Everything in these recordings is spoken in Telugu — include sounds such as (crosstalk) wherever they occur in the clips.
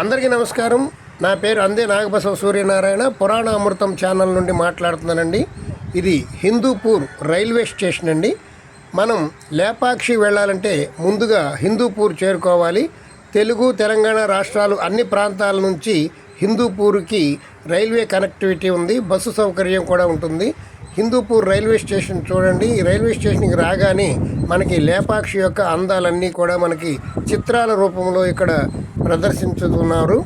అందరికీ నమస్కారం. నా పేరు అందే నాగబసవ సూర్యనారాయణ. పురాణ అమృతం ఛానల్ నుండి మాట్లాడుతున్నానండి. ఇది హిందూపూర్ రైల్వే స్టేషన్ అండి. మనం లేపాక్షి వెళ్ళాలంటే ముందుగా హిందూపూర్ చేరుకోవాలి. తెలుగు తెలంగాణ రాష్ట్రాలు అన్ని ప్రాంతాల నుంచి హిందూపూర్కి రైల్వే కనెక్టివిటీ ఉంది. బస్సు సౌకర్యం కూడా ఉంటుంది. హిందూపూర్ రైల్వే స్టేషన్ చూడండి. ఈ రైల్వే స్టేషన్కి రాగానే మనకి లేపాక్షి యొక్క అందాలన్నీ కూడా మనకి చిత్రాల రూపంలో ఇక్కడ ప్రదర్శించుతున్నారు.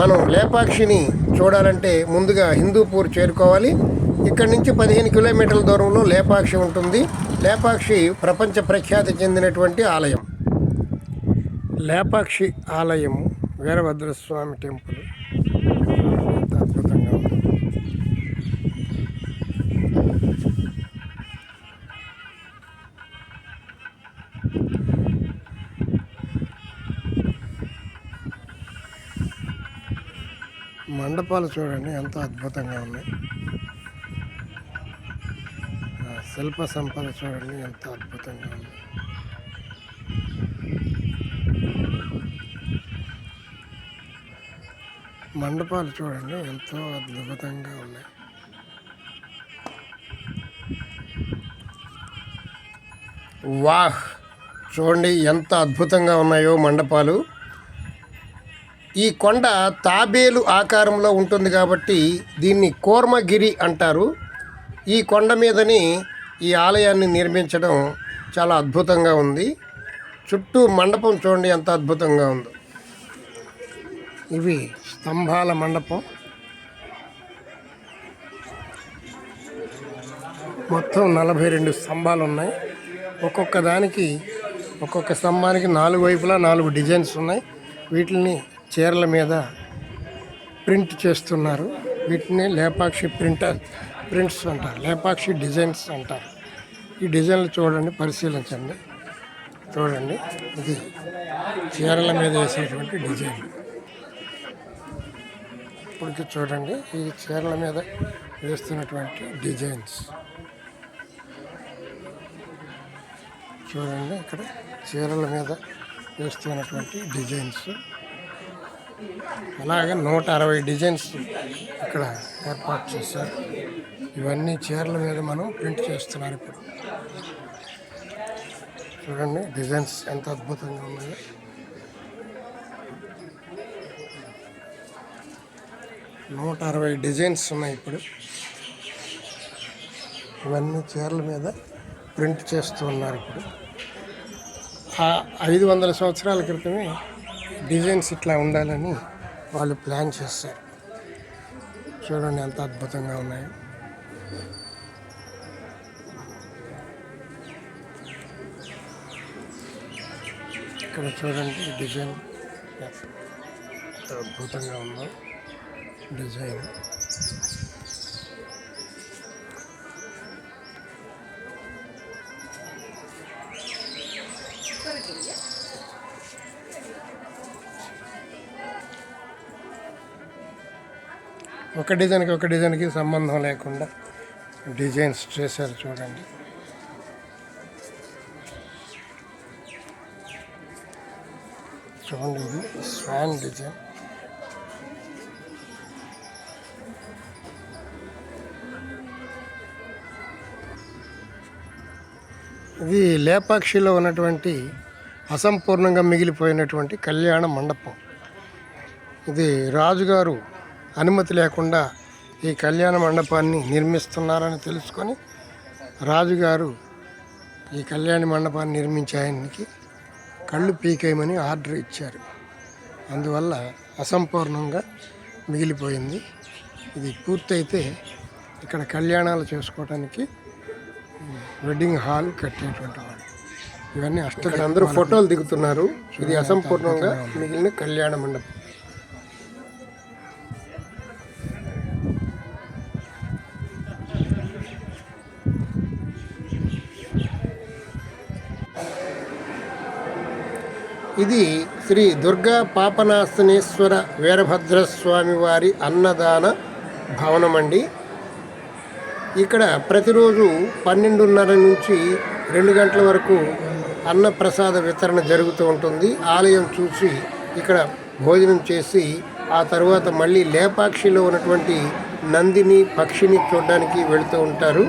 మనం లేపాక్షిని చూడాలంటే ముందుగా హిందూపూర్ చేరుకోవాలి. ఇక్కడి నుంచి పదిహేను కిలోమీటర్ల దూరంలో లేపాక్షి ఉంటుంది. లేపాక్షి ప్రపంచ ప్రఖ్యాతి చెందినటువంటి ఆలయం. లేపాక్షి ఆలయం వీరభద్రస్వామి టెంపుల్. మండపాలు చూడండి ఎంత అద్భుతంగా ఉన్నాయి. శిల్ప సంపద చూడండి ఎంత అద్భుతంగా ఉంది. మండపాలు చూడండి ఎంతో అద్భుతంగా ఉన్నాయి. వాహ్! చూడండి ఎంత అద్భుతంగా ఉన్నాయో మండపాలు. ఈ కొండ తాబేలు ఆకారంలో ఉంటుంది కాబట్టి దీన్ని కోర్మగిరి అంటారు. ఈ కొండ మీదని ఈ ఆలయాన్ని నిర్మించడం చాలా అద్భుతంగా ఉంది. చుట్టూ మండపం చూడండి ఎంత అద్భుతంగా ఉందో. ఇవి స్తంభాల మండపం. మొత్తం నలభై రెండు స్తంభాలు ఉన్నాయి. ఒక్కొక్క దానికి ఒక్కొక్క స్తంభానికి నాలుగు వైపులా నాలుగు డిజైన్స్ ఉన్నాయి. వీటిని చీరల మీద ప్రింట్ చేస్తున్నారు. వీటిని లేపాక్షి ప్రింటర్ ప్రింట్స్ అంటారు. లేపాక్షి డిజైన్స్ అంటారు. ఈ డిజైన్లు చూడండి పరిశీలించండి. చూడండి ఇది చీరల మీద వేసేటువంటి డిజైన్. ఇప్పటికి చూడండి ఈ చీరల మీద వేస్తున్నటువంటి డిజైన్స్. చూడండి ఇక్కడ చీరల మీద వేస్తున్నటువంటి డిజైన్స్. అలాగే నూట అరవై డిజైన్స్ ఇక్కడ ఏర్పాటు చేశారు. ఇవన్నీ చీరల మీద మనం ప్రింట్ చేస్తున్నారు ఇప్పుడు. చూడండి డిజైన్స్ ఎంత అద్భుతంగా ఉన్నాయో. నూట అరవై డిజైన్స్ ఉన్నాయి ఇప్పుడు. ఇవన్నీ చీరల మీద ప్రింట్ చేస్తూ ఉన్నారు ఇప్పుడు. ఆ ఐదు వందల సంవత్సరాల క్రితమే డిజైన్స్ ఇట్లా ఉండాలని వాళ్ళు ప్లాన్ చేస్తారు. చూడండి ఎంత అద్భుతంగా ఉన్నాయో. ఇక్కడ చూడండి డిజైన్. అద్భుతంగా ఉందో డిజైన్. ఒక డిజైన్కి ఒక డిజైన్కి సంబంధం లేకుండా డిజైన్స్ చేశారు చూడండి. చూడండి ఇది స్వాన్ డిజైన్. ఇది లేపాక్షిలో ఉన్నటువంటి అసంపూర్ణంగా మిగిలిపోయినటువంటి కళ్యాణ మండపం. ఇది రాజుగారు అనుమతి లేకుండా ఈ కళ్యాణ మండపాన్ని నిర్మిస్తున్నారని తెలుసుకొని రాజుగారు ఈ కళ్యాణ మండపాన్ని నిర్మించే ఆయనకి కళ్ళు పీకేయమని ఆర్డర్ ఇచ్చారు. అందువల్ల అసంపూర్ణంగా మిగిలిపోయింది. ఇది పూర్తయితే ఇక్కడ కళ్యాణాలు చేసుకోవడానికి వెడ్డింగ్ హాల్ కట్టేటువంటి వాడు ఇవన్నీ అష్ట అందరూ ఫోటోలు దిగుతున్నారు. ఇది అసంపూర్ణంగా మిగిలిన కళ్యాణ మండపం. ఇది శ్రీ దుర్గా పాపనాశనేశ్వర వీరభద్రస్వామి వారి అన్నదాన భవనం అండి ఇక్కడ ప్రతిరోజు పన్నెండున్నర నుంచి రెండు గంటల వరకు అన్నప్రసాద వితరణ జరుగుతూ ఉంటుంది. ఆలయం చూసి ఇక్కడ భోజనం చేసి ఆ తర్వాత మళ్ళీ లేపాక్షిలో ఉన్నటువంటి నందిని పక్షిని చూడడానికి వెళుతూ ఉంటారు.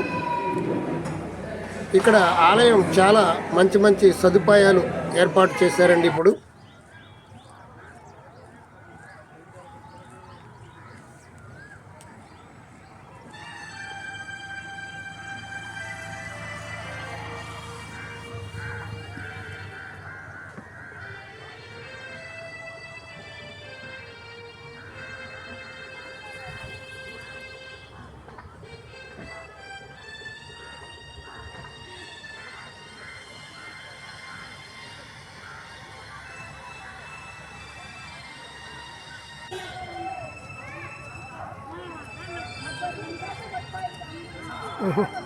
ఇక్కడ ఆలయం చాలా మంచి మంచి సదుపాయాలు ఏర్పాటు చేశారండి ఇప్పుడు. But uh-huh.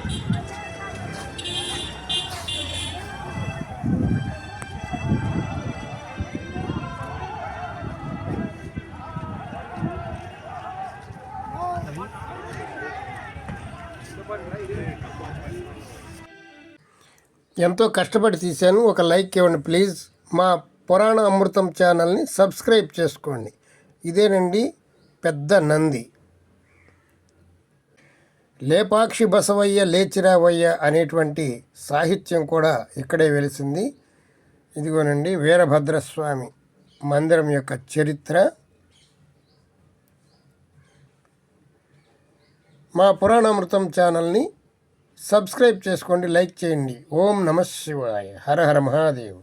I (laughs) ఎంతో కష్టపడి తీశాను. ఒక లైక్ ఇవ్వండి ప్లీజ్. మా పురాణ అమృతం ఛానల్ని సబ్స్క్రైబ్ చేసుకోండి. ఇదేనండి పెద్ద నంది. లేపాక్షి బసవయ్య లేచిరావయ్య అనేటువంటి సాహిత్యం కూడా ఇక్కడే వెలిసింది. ఇదిగోనండి వీరభద్రస్వామి మందిరం యొక్క చరిత్ర. మా పురాణామృతం ఛానల్ని సబ్స్క్రైబ్ చేసుకోండి లైక్ చేయండి. ఓం నమ శివాయ. హర హర మహాదేవ్.